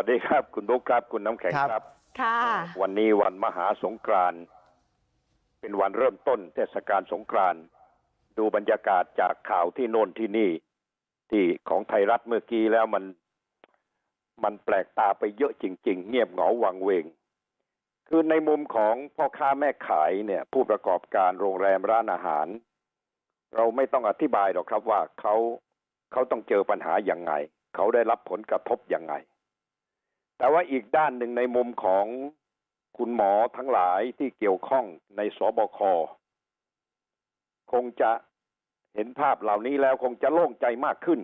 วัสดีครับ คุณบุ๊คครับ คุณน้ำแข็งครับครับ ค่ะ วันนี้วันมหาสงกรานต์เป็นวันเริ่มต้นเทศกาลสงกรานต์ดูบรรยากาศจากข่าวที่โน่นที่นี่ ที่ของไทยรัฐเมื่อกี้แล้วมัน มันแปลกตาไปเยอะจริง ๆ เงียบเหงาวังเวง คือในมุมของพ่อค้าแม่ขายเนี่ย ผู้ประกอบการโรงแรมร้านอาหาร เราไม่ต้องอธิบายหรอกครับว่าเขาเขาต้องเจอปัญหาอย่างไง เขาได้รับผลกระทบยังไง แต่ว่าอีกด้านหนึ่งในมุมของคุณหมอทั้งหลายที่เกี่ยวข้องในสบคคงจะเห็นภาพเหล่านี้แล้วคงจะโล่งใจมากขึ้น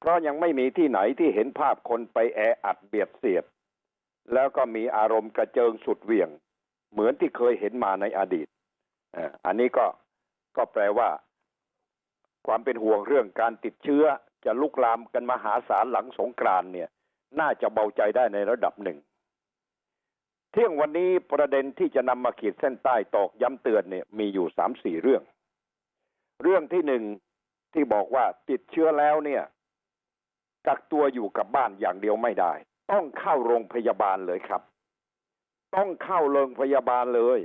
เพราะยังไม่มีที่ไหนที่เห็นภาพคนไปแออัดเบียดเสียด แล้วก็มีอารมณ์กระเจิงสุดเหวี่ยง เหมือนที่เคยเห็นมาในอดีตอ่าอันนี้ก็ก็แปลว่า ความเป็นห่วงเรื่องการติดเชื้อจะลุกลามกันมหาศาลหลังสงกรานเนี่ย น่าจะเบาใจได้ในระดับหนึ่งเที่ยงวันนี้ประเด็นที่จะนำมาขีดเส้นใต้ตอกย้ำเตือนเนี่ยมีอยู่สามสี่เรื่องเรื่องที่หนึ่งที่บอกว่าติดเชื้อแล้วเนี่ยกักตัวอยู่กับบ้านอย่างเดียวไม่ได้ ต้องเข้าโรงพยาบาลเลยครับ ต้องเข้าโรงพยาบาลเลย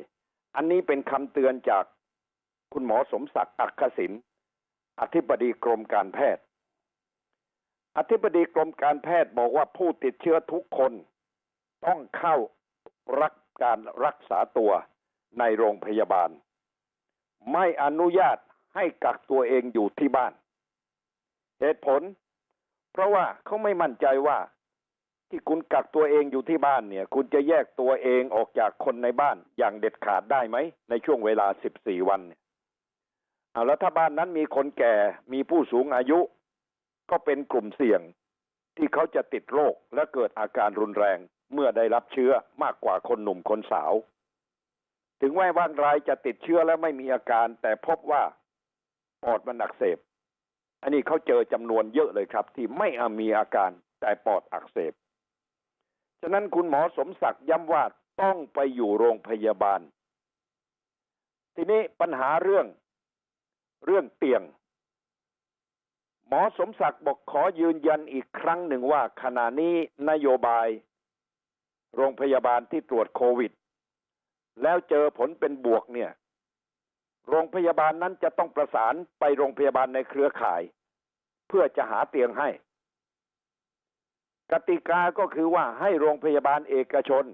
อันนี้เป็นคำเตือนจากคุณหมอสมศักดิ์อักขศินอธิบดีกรมการแพทย์ ธิบดีกรมการแพทย์บอกว่าผู้ติดเชื้อทุกคนต้องเข้ารับการรักษาตัวในโรงพยาบาลไม่อนุญาตให้กักตัวเองอยู่ที่บ้าน เหตุผล เพราะว่าเขาไม่มั่นใจว่าที่คุณกักตัวเองอยู่ที่บ้านเนี่ย คุณจะแยกตัวเองออกจากคนในบ้านอย่างเด็ดขาดได้ไหม ในช่วงเวลา 14 วันเนี่ยเอาแล้วถ้าบ้านนั้นมีคนแก่มีผู้สูงอายุ ก็เป็นกลุ่มเสี่ยงที่เขาจะติดโรคและเกิดอาการรุนแรงเมื่อได้รับเชื้อมากกว่าคนหนุ่มคนสาวถึงแม้บางรายจะติดเชื้อแล้วไม่มีอาการแต่พบว่าปอดมันอักเสบอันนี้เขาเจอจำนวนเยอะเลยครับ ที่ไม่มีอาการแต่ปอดอักเสบฉะนั้นคุณหมอสมศักดิ์ย้ำว่าต้องไปอยู่โรงพยาบาล ทีนี้ปัญหาเรื่องเรื่องเตียง หมอสมศักดิ์บอกขอยืนยันอีกครั้งหนึ่งว่าขณะนี้นโยบายโรงพยาบาลที่ตรวจโควิด แล้วเจอผลเป็นบวกเนี่ยโรงพยาบาลนั้นจะต้องประสานไปโรงพยาบาลในเครือข่าย เพื่อจะหาเตียงให้ กติกาก็คือว่าให้โรงพยาบาลเอกชน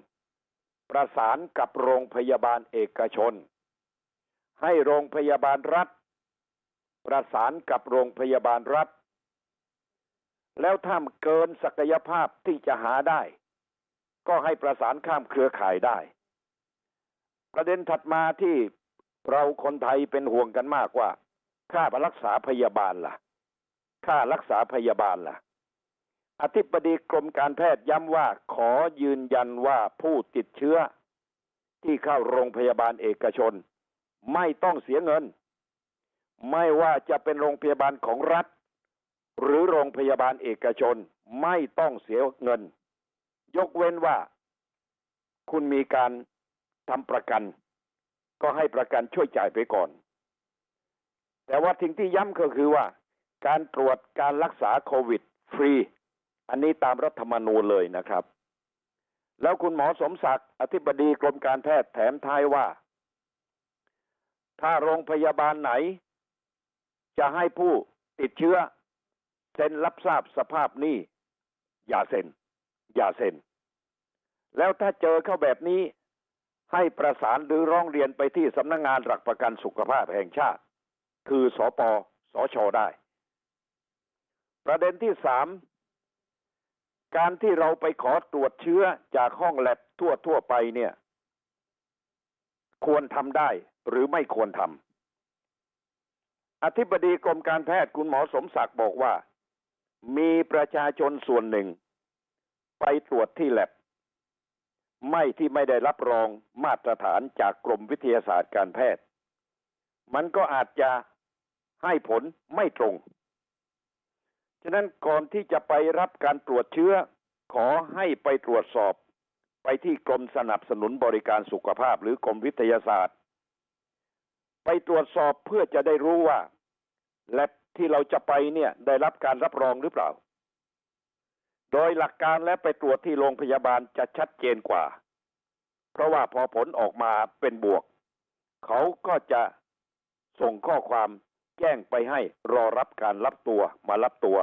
ประสานกับโรงพยาบาลเอกชน ให้โรงพยาบาลรัฐ ประสานกับโรงพยาบาลรัฐแล้วถ้าเกินศักยภาพที่จะหาได้ก็ให้ประสานข้ามเครือข่ายได้ ประเด็นถัดมาที่เราคนไทยเป็นห่วงกันมากว่า ค่ารักษาพยาบาลล่ะ ค่ารักษาพยาบาลล่ะ อธิบดีกรมการแพทย์ย้ำว่าขอยืนยันว่าผู้ติดเชื้อที่เข้าโรงพยาบาลเอกชน ไม่ต้องเสียเงิน ไม่ว่าจะเป็นโรงพยาบาลของรัฐหรือโรงพยาบาลเอกชนไม่ต้องเสียเงินยกเว้นว่าคุณมีการทำประกัน ก็ให้ประกันช่วยจ่ายไปก่อน แต่ว่าสิ่งที่ย้ำก็คือว่า การตรวจการรักษาโควิดฟรี อันนี้ตามรัฐธรรมนูญเลยนะครับ แล้วคุณหมอสมศักดิ์อธิบดีกรมการแพทย์แถมท้ายว่า ถ้าโรงพยาบาลไหน จะให้ผู้ติดเชื้อเซ็นรับทราบสภาพหนี้อย่าเซ็นอย่าเซ็นแล้วถ้าเจอเข้าแบบนี้ให้ประสานหรือร้องเรียนไปที่สำนักงงานหลักประกันสุขภาพแห่งชาติ คือสอปสอชอได้ ประเด็นที่สามการที่เราไปขอตรวจเชื้อจากห้องแลบทั่วทั่วไปเนี่ย ควรทำได้หรือไม่ควรทำ ธิบดีกรมการแพทย์คุณหมอสมศักดิ์บอกว่ามีประชาชนส่วนหนึ่งไปตรวจที่แลบไม่ที่ไม่ได้รับรองมาตรฐานจากกรมวิทยาศาสตร์การแพทย์ มันก็อาจจะให้ผลไม่ตรง ฉะนั้นก่อนที่จะไปรับการตรวจเชื้อ ขอให้ไปตรวจสอบ ไปที่กรมสนับสนุนบริการสุขภาพหรือกรมวิทยาศาสตร์ ไปตรวจสอบเพื่อจะได้รู้ว่าแลบที่เราจะไปเนี่ยได้รับการรับรองหรือเปล่าโดยหลักการและไปตรวจที่โรงพยาบาลจะชัดเจนกว่า เพราะว่าพอผลออกมาเป็นบวก เขาก็จะส่งข้อความแจ้งไปให้รอรับการรับตัวมารับตัว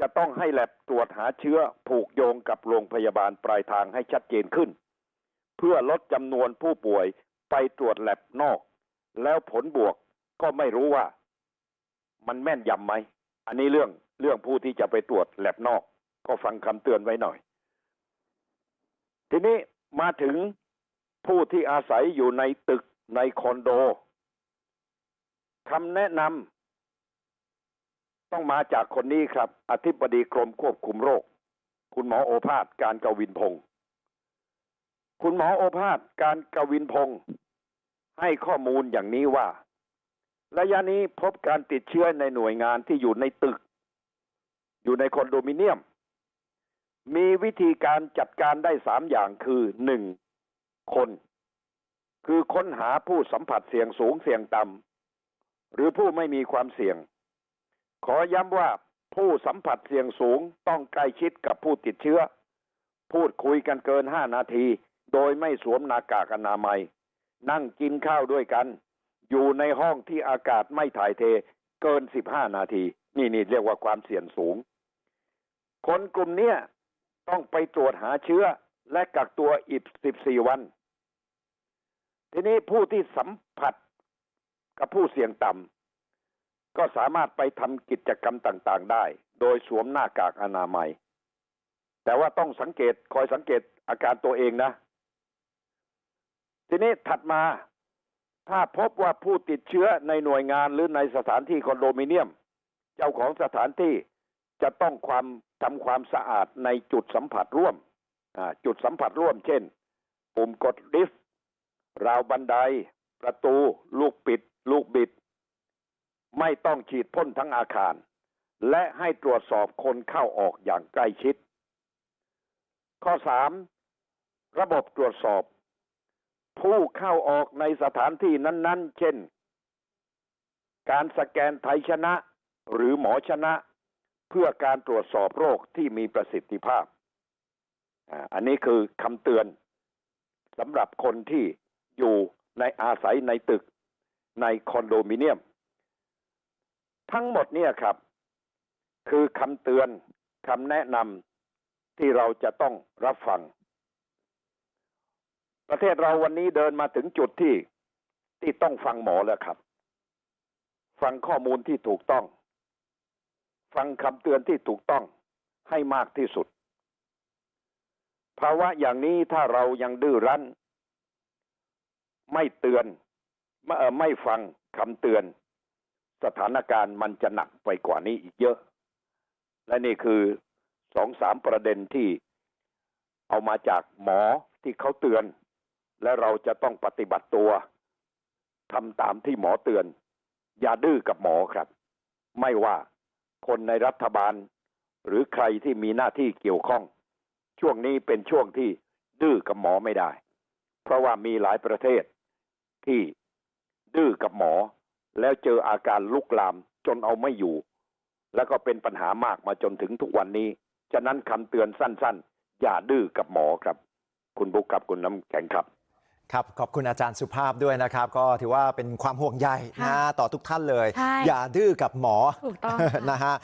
จะต้องให้แลบตรวจหาเชื้อผูกโยงกับโรงพยาบาลปลายทางให้ชัดเจนขึ้น เพื่อลดจำนวนผู้ป่วย ไปตรวจแลบนอกแล้วผลบวกก็ไม่รู้ว่ามันแม่นยำไหมอันนี้เรื่องเรื่องผู้ที่จะไปตรวจแลบนอกก็ฟังคำเตือนไว้หน่อย ทีนี้มาถึงผู้ที่อาศัยอยู่ในตึกในคอนโดคำแนะนำต้องมาจากคนนี้ครับ อธิบดีกรมควบคุมโรค คุณหมอโอภาสการกวินพงศ์ คุณหมอโอภาสการกวินพงศ์ให้ข้อมูลอย่างนี้ว่าระยะนี้พบการติดเชื้อในหน่วยงานที่อยู่ในตึก อยู่ในคอนโดมิเนียม มีวิธีการจัดการได้สามอย่างคือหนึ่งคน คือค้นหาผู้สัมผัสเสี่ยงสูงเสี่ยงต่ำหรือผู้ไม่มีความเสี่ยง ขอย้ำว่าผู้สัมผัสเสี่ยงสูงต้องใกล้ชิดกับผู้ติดเชื้อ พูดคุยกันเกินห้านาที โดยไม่สวมหน้ากากอนามัยนั่งกินข้าวด้วยกันอยู่ในห้องที่อากาศไม่ถ่ายเทเกินสิบห้านาทีนี่นี่เรียกว่าความเสี่ยงสูง คนกลุ่มเนี้ยต้องไปตรวจหาเชื้อและกักตัวอีกสิบสี่วัน ทีนี้ผู้ที่สัมผัสกับผู้เสี่ยงต่ำก็สามารถไปทำกิจกรรมต่างๆได้ โดยสวมหน้ากากอนามัย แต่ว่าต้องสังเกตคอยสังเกตอาการตัวเองนะ ทีนี้ถัดมาถ้าพบว่าผู้ติดเชื้อในหน่วยงานหรือในสถานที่คอนโดมิเนียมเจ้าของสถานที่จะต้องความทำความสะอาดในจุดสัมผัสร่วมจุดสัมผัสร่วม เช่น ปุ่มกดลิฟต์ราวบันได ประตู ลูกปิด ลูกบิด ไม่ต้องฉีดพ่นทั้งอาคาร และให้ตรวจสอบคนเข้าออกอย่างใกล้ชิด ข้อสามระบบตรวจสอบ ผู้เข้าออกในสถานที่นั้นๆเช่นการสแกนไทยชนะหรือหมอชนะเพื่อการตรวจสอบโรคที่มีประสิทธิภาพอันนี้คือคำเตือนสำหรับคนที่อยู่ในอาศัยในตึกในคอนโดมิเนียม ทั้งหมดเนี่ยครับ คือคำเตือนคำแนะนำที่เราจะต้องรับฟัง ประเทศเราวันนี้เดินมาถึงจุดที่ที่ต้องฟังหมอแล้วครับฟังข้อมูลที่ถูกต้องฟังคำเตือนที่ถูกต้องให้มากที่สุด ภาวะอย่างนี้ถ้าเรายังดื้อรั้น ไม่เตือนไม่ไม่ฟังคำเตือน สถานการณ์มันจะหนักไปกว่านี้อีกเยอะ และนี่คือสองสามประเด็นที่เอามาจากหมอที่เขาเตือน และเราจะต้องปฏิบัติตัวทำตามที่หมอเตือนอย่าดื้อกับหมอครับไม่ว่าคนในรัฐบาลหรือใครที่มีหน้าที่เกี่ยวข้องช่วงนี้เป็นช่วงที่ดื้อกับหมอไม่ได้ เพราะว่ามีหลายประเทศที่ดื้อกับหมอแล้วเจออาการลุกลามจนเอาไม่อยู่ แล้วก็เป็นปัญหามากมาจนถึงทุกวันนี้ ฉะนั้นคำเตือนสั้นๆ อย่าดื้อกับหมอครับ คุณบุ๊คครับคุณน้ำแข็งครับ ครับขอบคุณอาจารย์สุภาพด้วยนะครับ ก็ถือว่าเป็นความห่วงใยนะต่อทุกท่านเลยใช่อย่าดื้อกับหมอถูกต้องค่ะนะฮะ